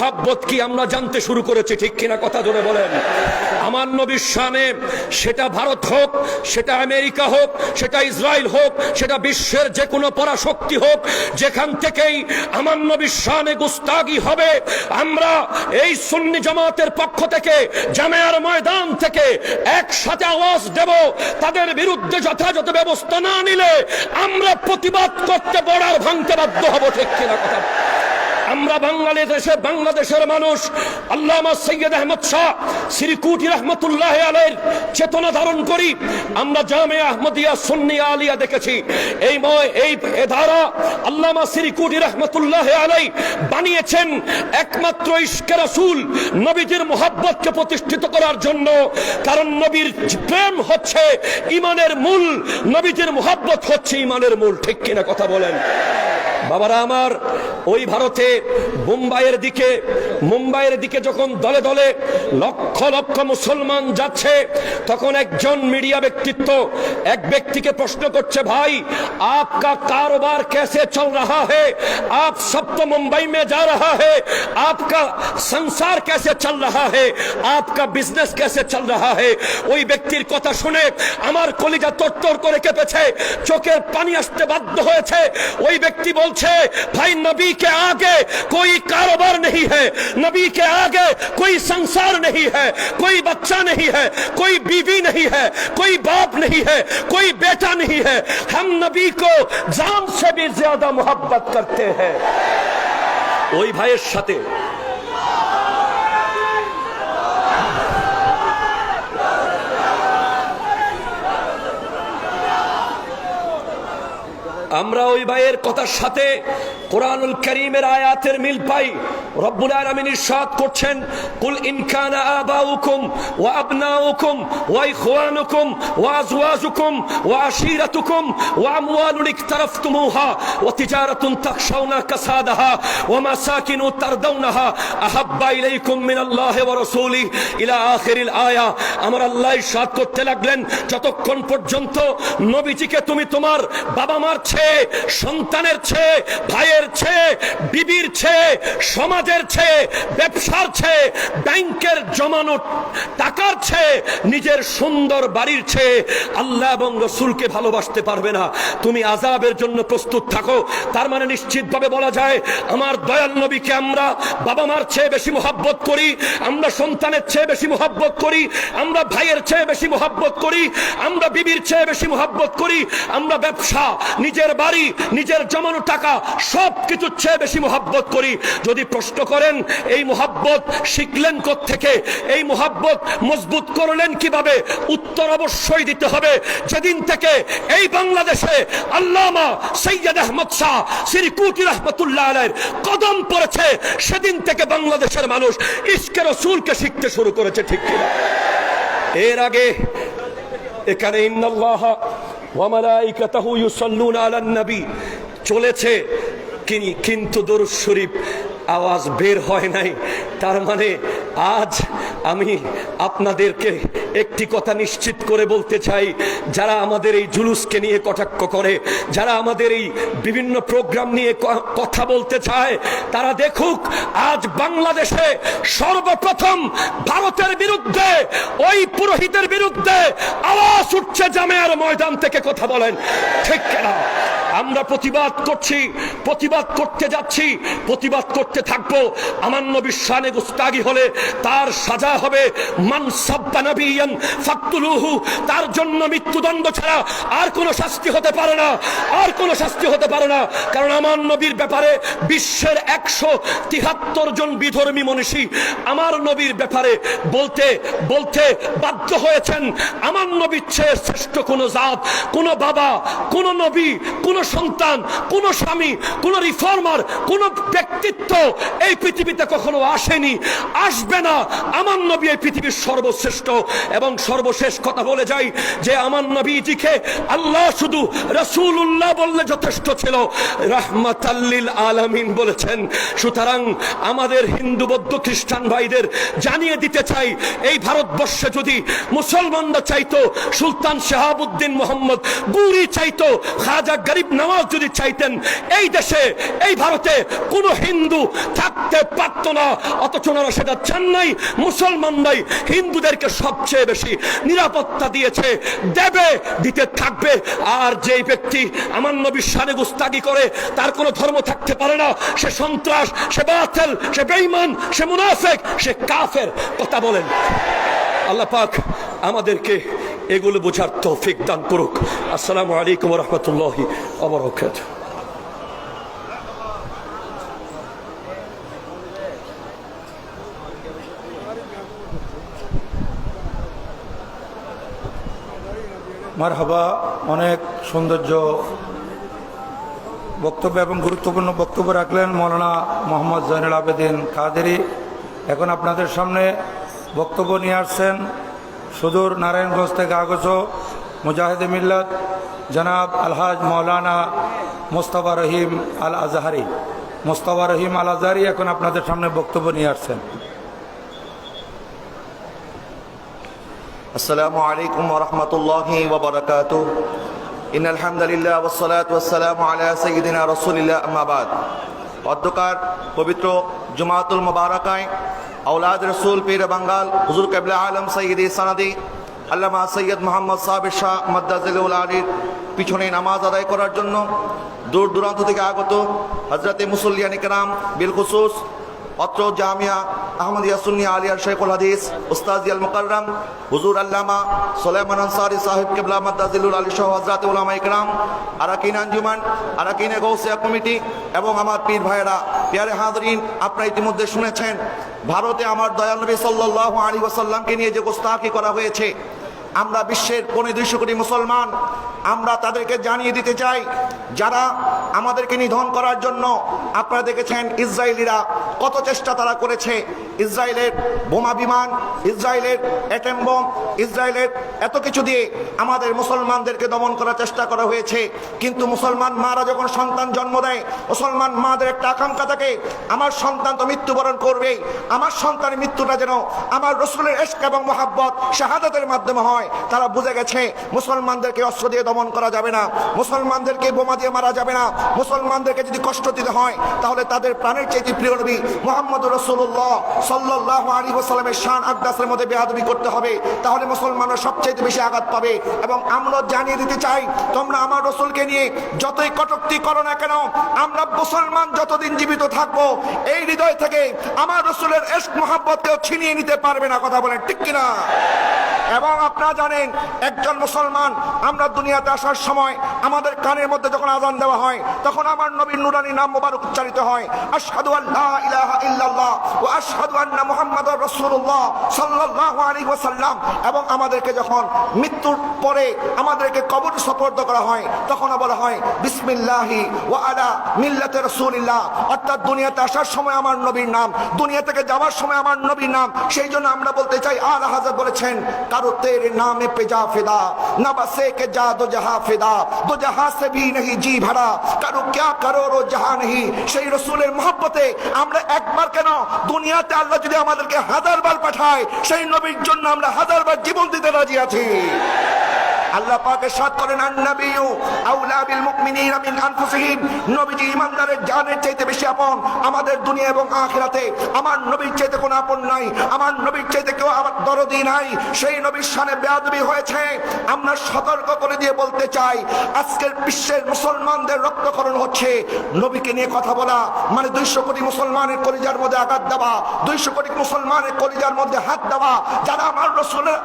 মহাব্বত কি আমরা জানতে শুরু করেছি? ঠিক কিনা কথা ধরে বলেন। আমার নবীর শানে সেটা ভারত হোক, সেটা আমেরিকা হোক, সেটা ইসরায়েল হোক, সেটা বিশ্বের যে কোনো পরাশক্তি হোক, যেখান থেকেই আমার নবীর শানে গুস্তাগি হবে, আমরা এই সুন্নি জামাতের পক্ষ থেকে, জামেয়ার ময়দান থেকে একসাথে আওয়াজ দেব। তাদের বিরুদ্ধে যথাযথ ব্যবস্থা না নিলে আমরা প্রতিবাদ করতে বড়ার ভাঙতে বাধ্য হব, ঠিক কিনা কথা। আমরা বাংলাদেশে বাংলাদেশের মানুষ, আল্লামা সৈয়দ আহমদ শাহ শ্রীকুটি রহমতুল্লাহ আলের চেতনা ধারণ করি, আমরা জামে আহমদিয়া সুন্নিয়া আলিয়া দেখেছি। এই এই ধারা আল্লামা শ্রীকুটি রহমতুল্লাহ আলাই বানিয়েছেন একমাত্র ইশকে রাসূল নবীজির মোহাব্বতকে প্রতিষ্ঠিত করার জন্য। কারণ নবীর প্রেম হচ্ছে ইমানের মূল, নবীজির মোহাব্বত হচ্ছে ইমানের মূল। ঠিক কিনা কথা বলেন? বাবারা আমার, ওই ভারতে মুম্বাইয়ের দিকে মুম্বাইয়ের দিকে যখন দলে দলে লক্ষ লক্ষ মুসলমান যাচ্ছে, তখন একজন মিডিয়া ব্যক্তিত্ব এক ব্যক্তিকে প্রশ্ন করছে, ভাই, আপকা কারোবার কেসে চল রাহা হে? আপ সব তো মুম্বাই মে যা রাহা হে? আপকা সংসার কেসে চল রাহা হে? আপকা বিজনেস কেসে চল রাহা হে? ওই ব্যক্তির কথা শুনে আমার কলিজা তর তর করে কেঁপেছে, চোখের পানি আসতে বাধ্য হয়েছে। ওই ব্যক্তি বল বলছে ভাই नबी के आगे कोई कारोबार नहीं है नबी के आगे कोई संसार नहीं है कोई बच्चा नहीं है कोई बीवी नहीं है कोई बाप नहीं है कोई बेटा नहीं है हम नबी को जान से भी ज्यादा मोहब्बत करते हैं ওই ভাইয়ের সাথে আমরা ওই ভাইয়ের কথার সাথে কোরআনুল করিমের আয়াতের মিল পাই। যতক্ষণ পর্যন্ত নবীজিকে তুমি তোমার বাবা মার চেয়ে, সন্তানের চেয়ে, ভাইয়ের চেয়ে, বিবির ছে চেয়ে সমাজের চেয়ে, ব্যবসার চেয়ে, ব্যাংকের জমানো টাকার চেয়ে, নিজের সুন্দর বাড়ির চেয়ে আল্লাহ এবং রসুলকে ভালোবাসতে পারবে না। তুমি আজাবের জন্য প্রস্তুত থাকো। তার মানে নিশ্চিতভাবে বলা যায়, আমার দয়াল নবীকে আমরা বাবা মার চেয়ে বেশি মোহাব্বত করি, আমরা সন্তানের চেয়ে বেশি মোহাব্বত করি, আমরা ভাইয়ের চেয়ে বেশি মোহাব্বত করি, আমরা বিবির চেয়ে বেশি মোহাব্বত করি, আমরা ব্যবসা, নিজের বাড়ি, নিজের জমানো টাকা সব কিছুর চেয়ে বেশি মোহাব্বত করি। যদি প্রশ্ন করেন, এই মোহাব্বত শিখলেন থেকে এই মোহাব্বত মজবুত করলেন কীভাবে? উত্তর অবশ্যই দিতে হবে। যেদিন থেকে এই বাংলাদেশে আল্লামা সৈয়দ আহমদ শাহ শ্রী কুটি রহমতুল্লাহ আলের কদম পড়েছে, সেদিন থেকে বাংলাদেশের মানুষ ইস্কের রসুলকে শিখতে শুরু করেছে, ঠিক এর আগে এখানে ইন্নাল্লাহ চলেছে, কিনি- কিন্তু দরুদ শরীফ আওয়াজ বের হয় নাই। তার মানে আজ আমি আপনাদেরকে একটি কথা নিশ্চিত করে বলতে চাই। যারা আমাদের এই জুলুসকে নিয়ে কটাক্ষ করে, যারা আমাদের এই বিভিন্ন প্রোগ্রাম নিয়ে কথা বলতে চায়, তারা দেখুক আজ বাংলাদেশে সর্বপ্রথম ভারতের বিরুদ্ধে, ওই পুরোহিতের বিরুদ্ধে আওয়াজ উঠছে জামেয়ার ময়দান থেকে কথা বলেন। ঠিক না আমরা প্রতিবাদ করছি, প্রতিবাদ করতে যাচ্ছি, প্রতিবাদ করতে থাকব। আমার নবী শানে গুস্তাগি হলে তার সাজা হবে। মান সাব্বা নবিয়ান ফাকতুলুহু, তার জন্য মৃত্যুদণ্ড ছাড়া আর কোনো শাস্তি হতে পারে না, আর কোনো শাস্তি হতে পারে না। কারণ আমার নবীর ব্যাপারে বিশ্বের একশো তিহাত্তর জন বিধর্মী মনীষী আমার নবীর ব্যাপারে বলতে বলতে বাধ্য হয়েছেন। আমার নবীর চেয়ে শ্রেষ্ঠ কোনো জাত, কোনো বাবা, কোনো নবী, কোনো সন্তান, কোনো স্বামী, কোনো রিফর্মার কোনো ব্যক্তিত্ব এই পৃথিবীতে কখনো আসেনি, আসবে না। আমার নবী এই পৃথিবীর সর্বশ্রেষ্ঠ। এবং সর্বশেষ কথা বলে যাই যে আমার নবীজিকে আল্লাহ শুধু রসুল্লাহ বললে যথেষ্ট ছিল। রাহমাতাল্লিল আলামিন বলেছেন, সুতরাং আমাদের হিন্দু, বৌদ্ধ, খ্রিস্টান ভাইদের জানিয়ে দিতে চাই, এই ভারতবর্ষে যদি মুসলমানরা চাইতো সুলতান শাহাবুদ্দিন মোহাম্মদ গুরি চাইতো খাজা গরিব নামাজ যদি চাইতেন, এই দেশে, এই ভারতে কোন হিন্দু থাকতে পারত না। অথচ ওনারা সেটা চান নাই, মুসলমান নাই, হিন্দুদেরকে সবচেয়ে বেশি নিরাপত্তা দিয়েছে, দেবে, দিতে থাকবে। আর যেই ব্যক্তি আমার নবীর সানে গুস্তাগি করে, তার কোনো ধর্ম থাকতে পারে না। সে সন্ত্রাস, সে বাতিল, সে বেঈমান, সে মুনাফেক, সে কাফের, কথা বলেন। আল্লাহ পাক আমাদেরকে এগুলো বোঝার তৌফিক দান করুক। আসসালামু আলাইকুম রহমতুল্লাহি আবরকাত মারহাবা, অনেক সৌন্দর্য বক্তব্য এবং গুরুত্বপূর্ণ বক্তব্য রাখলেন মৌলানা মোহাম্মদ জৈনুল আবেদিন কাদেরি। এখন আপনাদের সামনে বক্তব্য নিয়ে আসছেন সুদূর নারায়ণগঞ্জ থেকে আগত মুজাহিদ মিল্লত জনাব আলহাজ মৌলানা মোস্তফা রহিম আল আজহারি মোস্তফা রহিম আল আজহারি এখন আপনাদের সামনে বক্তব্য নিয়ে আসছেন। আসসালামু আলাইকুম রহমতুল্লাহি ওবরাকাত ইন আলহামদুলিল্লাহ ওসলাত ওসালাম আলা সঈদিনা রসুলিল্লাহ আহমাবাদ অধ্যকার পবিত্র জুমাতুল মুবারাকায় আউলাদ রসুল পীর বাঙ্গাল, হুজুর কেবলা আলম সৈয়দ সানাদি, আল্লামা সৈয়দ মোহাম্মদ সাহেব শাহ মদ্দাজিল আলীর পিছনে নামাজ আদায় করার জন্য দূর দূরান্ত থেকে আগত হজরতে মুসল্লিয়ান ইকরাম বিল খুসুস অত্র জামিয়া আহমদিয়া সুন্নিয়া আলিয়ার শেখুল হাদিস উস্তাজ আল মুকাররম, হুজুর আল্লামা সোলেমান আনসারি সাহেব কেবলা মাদ্দাজিলুল আলী সহ হজরত উলামা ইকরাম, আরাকিন আঞ্জুমান, আরাকিনে গৌসিয়া কমিটি এবং আমার পীর ভাইয়েরা, পিয়ারে হাজরিন, আপনারা ইতিমধ্যে শুনেছেন ভারতে আমার দয়ানবী সাল্লাহ আলী ওয়াসাল্লামকে নিয়ে যে গোস্তাকি করা হয়েছে, আমরা বিশ্বের পৌনে দুইশো কোটি মুসলমান আমরা তাদেরকে জানিয়ে দিতে চাই, যারা আমাদেরকে নিধন করার জন্য আপনারা দেখেছেন ইসরায়েলিরা কত চেষ্টা তারা করেছে। ইসরায়েলের বোমা বিমান, ইসরায়েলের অ্যাটেম বোম, ইসরায়েলের এত কিছু দিয়ে আমাদের মুসলমানদেরকে দমন করার চেষ্টা করা হয়েছে। কিন্তু মুসলমান মারা যখন সন্তান জন্ম দেয়, মুসলমান মাদের একটা আকাঙ্ক্ষা থাকে, আমার সন্তান তো মৃত্যুবরণ করবেই, আমার সন্তানের মৃত্যুটা যেন আমার রসুলের এশক এবং মোহাব্বত, শাহাদাতের মাধ্যমে হয়, তারা বুঝে গেছে মুসলমানদেরকে অস্ত্র দিয়ে দমন করা যাবে না। মুসলমানদেরকে বোমা দিয়ে মারা যাবে না। মুসলমানদেরকে যদি কষ্ট দিতে হয়, তাহলে তাদের প্রাণের চাইতে প্রিয় নবী মোহাম্মদ রসুল্লাহ সাল্লাহ আলী ওসালামের শান আকদাসের মধ্যে বেয়াদবি করতে হবে। তাহলে মুসলমানরা সবচেয়ে বেশি আঘাত পাবে এবং আমরা জানিয়ে দিতে চাই, তোমরা আমার রসুলকে নিয়ে যতই কটুক্তি করো না কেন, আমরা মুসলমান যতদিন জীবিত থাকব, এই হৃদয় থেকে আমার রসুলের এশক মোহাম্মদকেও ছিনিয়ে নিতে পারবে না। কথা বলেন ঠিক কিনা? এবং আপনারা জানেন, একজন মুসলমান, আমরা দুনিয়াতে আসার সময় আমাদের কানের মধ্যে যখন আজান দেওয়া হয়, তখন আমার নবীর নুরানি নাম মোবারক উচ্চারিত হয়। আশহাদু আল্লাহ ইলাহা ইল্লাল্লাহ ওয়া আশহাদু আন্না মুহাম্মাদুর রাসূলুল্লাহ সাল্লাল্লাহু আলাইহি ওয়াসাল্লাম। এবং আমাদেরকে যখন মৃত্যুর পরে আমাদেরকে কবর সফর্দ করা হয়, তখন বলা হয়, বিসমিল্লাহি ও আলা মিল্লাতে রসুলিল্লাহ। অর্থাৎ দুনিয়াতে আসার সময় আমার নবীর নাম, দুনিয়া থেকে যাওয়ার সময় আমার নবীর নাম। সেই জন্য আমরা বলতে চাই, আল হাজার বলেছেন, কারও তের নামে পেজা ফেদা, না বা সে কে যা দো জাহা ফেদা, দো জাহা সে ভি নেই জি ভাড়া, কারও ক্যা কারও রো জাহা নেই সেই রসুলের মহব্বতে আমরা একবার কেন দুনিয়াতে আল্লাহ যদি আমাদেরকে হাজার বার পাঠায়, সেই নবীর জন্য আমরা হাজার বার জীবন দিতে রাজি আছি। আল্লাহ পাকে সাত করেন আন্নাবিয়ু আউলা বিল মুমিনিনা মিন আনফুসিহিম। নবীজি ইমানদারের জানের চাইতে বেশি আপন আমাদের দুনিয়া এবং আখিরাতে। আমার নবীর চাইতে কোনো আপন নাই, আমার নবীর চাইতে কেউ আমার দরদি নাই। সেই নবীর শানে বেয়াদবি হয়েছে। আমরা সতর্ক করে দিয়ে বলতে চাই, আজকের বিশ্বের মুসলমানদের রক্তকরণ হচ্ছে। নবীকে নিয়ে কথা বলা মানে দুইশো কোটি মুসলমানের কলিজার মধ্যে আঘাত দেওয়া, দুইশো কোটি মুসলমানের কলিজার মধ্যে হাত দেওয়া, যারা আমার রসুলের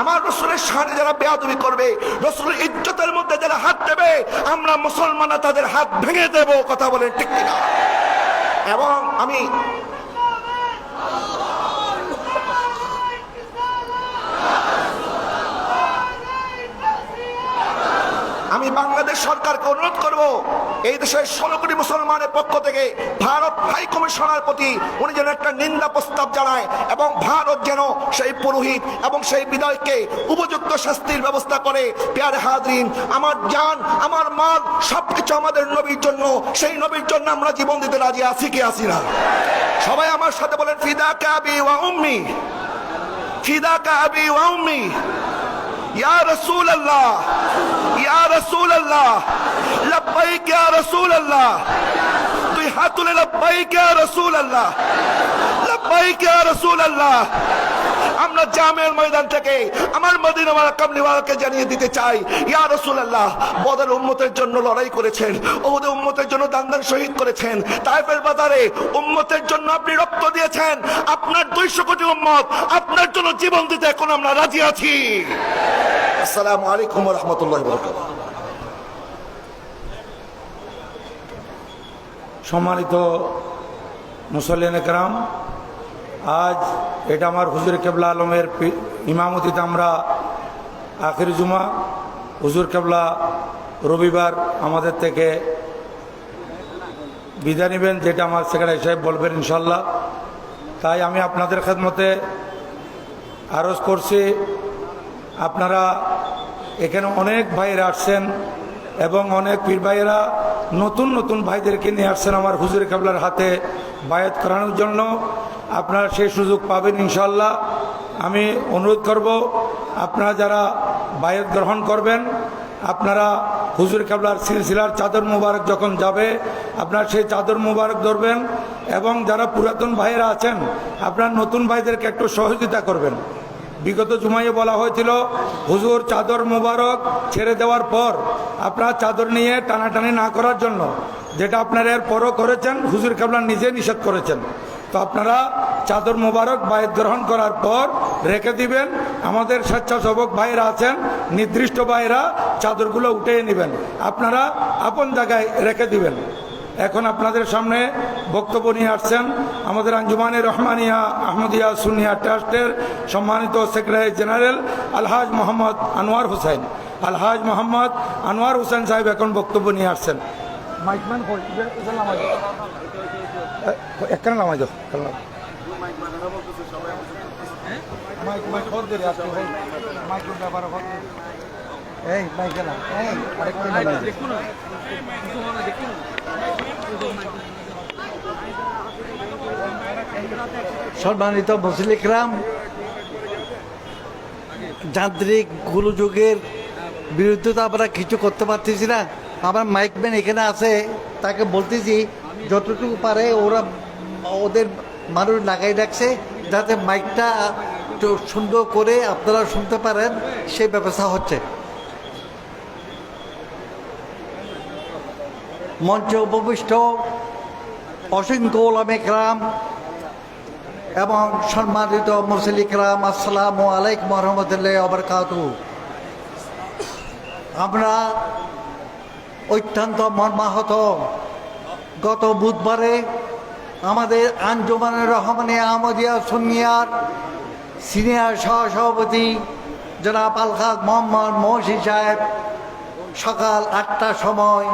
আমার রসুলের সাথে যারা বেয়াদবি করবে, রসুলের ইজ্জতের মধ্যে যারা হাত দেবে, আমরা মুসলমানরা তাদের হাত ভেঙে দেব, কথা বলেন ঠিক এবং আমি আমি বাংলাদেশ সরকারকে অনুরোধ করব, এই দেশের ষোলো কোটি মুসলমানের পক্ষ থেকে ভারত হাই কমিশনার প্রতি উনি যেন একটা নিন্দা প্রস্তাব জানায় এবং ভারত যেন সেই পুরোহিত এবং সেই বিদয়কে উপযুক্ত শাস্তির ব্যবস্থা করে। পেয়ারে হাজরিন, আমার জান, আমার মাল, সবকিছু আমাদের নবীর জন্য, সেই নবীর জন্য আমরা জীবন দিতে রাজি আছি কি আছি না? সবাই আমার সাথে বলেন, ফিদা কাবি ওয়া উম্মি, ফিদা কাবি ওয়া উম্মি, ইয়া রসুল আমরা জামের ময়দান থেকে আমার মদিনা কামলিওয়ালাকে জানিয়ে দিতে চাই, ইয়া রসুল আল্লাহ বদর উম্মতের জন্য লড়াই করেছেন ওদের উম্মতের জন্য দান দান শহীদ করেছেন, তাইফের বাজারে উম্মতের জন্য আপনি রক্ত দিয়েছেন, আপনার দুইশো কোটি উম্মত আপনার জন্য জীবন দিতে এখন আমরা রাজি আছি। আসসালামু আলাইকুম রহমতুল্লাহ সম্মানিত মুসল্লিন একরাম আজ এটা আমার হুজুর কেবলা আলমের ইমামতিতে আমরা আখির জুমা, হুজুর কেবলা রবিবার আমাদের থেকে বিদায় নেবেন, যেটা আমার সেক্রেটারি সাহেব বলবেন ইনশাল্লাহ তাই আমি আপনাদের খেদমতে আরজ করছি, আপনারা এখানে অনেক ভাইরা আসছেন এবং অনেক পীর ভাইয়েরা নতুন নতুন ভাইদেরকে নিয়ে আসছেন আমার হুজুর কাবলার হাতে বায়াত করানোর জন্য। আপনারা সেই সুযোগ পাবেন ইনশাল্লাহ আমি অনুরোধ করব, আপনারা যারা বায়াত গ্রহণ করবেন, আপনারা হুজুর কাবলার সিলসিলার চাদর মুবারক যখন যাবে, আপনার সেই চাদর মুবারক ধরবেন এবং যারা পুরাতন ভাইয়েরা আছেন, আপনার নতুন ভাইদেরকে একটু সহযোগিতা করবেন। বিগত জুমাইয়ে বলা হয়েছিল, হুজুর চাদর মোবারক ছেড়ে দেওয়ার পর আপনার চাদর নিয়ে টানাটানি না করার জন্য, যেটা আপনারা এর পরও করেছেন, হুজুর কাবলা নিজে নিষেধ করেছেন। তো আপনারা চাদর মোবারক বায়ত গ্রহণ করার পর রেখে দিবেন। আমাদের স্বেচ্ছাসেবক ভাইরা আছেন, নির্দিষ্ট ভাইরা চাদরগুলো উঠিয়ে নেবেন। আপনারা আপন জায়গায় রেখে দিবেন। এখন আপনাদের সামনে বক্তব্য নিয়ে আসছেন আমাদের আঞ্জুমানে রহমানিয়া আহমদিয়া সুনিয়া ট্রাস্টের সম্মানিত সেক্রেটারি জেনারেল আলহাজ মোহাম্মদ আনোয়ার হোসেন। আলহাজ মোহাম্মদ আনোয়ার হোসেন সাহেব এখন বক্তব্য নিয়ে আসছেন। মাইকম্যান একখানে নামাই দাও। মাইক মাইক হর দে আজকে মাইক ব্যাপার হর দে। এই না, এই, আরেকটা নামাই সম্মানিত মুসলিকরাম যান্ত্রিক গোলযোগের বিরুদ্ধে তো আমরা কিছু করতে পারতেছি না। আমার মাইকম্যান এখানে আছে, তাকে বলতেছি, যতটুকু পারে ওরা ওদের মানুষ লাগাই রাখছে, যাতে মাইকটা সুন্দর করে আপনারা শুনতে পারেন, সেই ব্যবস্থা হচ্ছে। মঞ্চে উপবিষ্ট অসংখ্য ওলামেকরাম এবং সম্মানিত মুসলিকরাম আসসালাম আলাইকুম রহমতুল্লাহ আবরকাত আমরা অত্যন্ত মর্মাহত। গত বুধবারে আমাদের আঞ্জুমানের রহমানে আহমদিয়া সুনিয়ার সিনিয়র সহসভাপতি জনাব আলহাজ মোহাম্মদ মহসি সাহেব সকাল আটটার সময়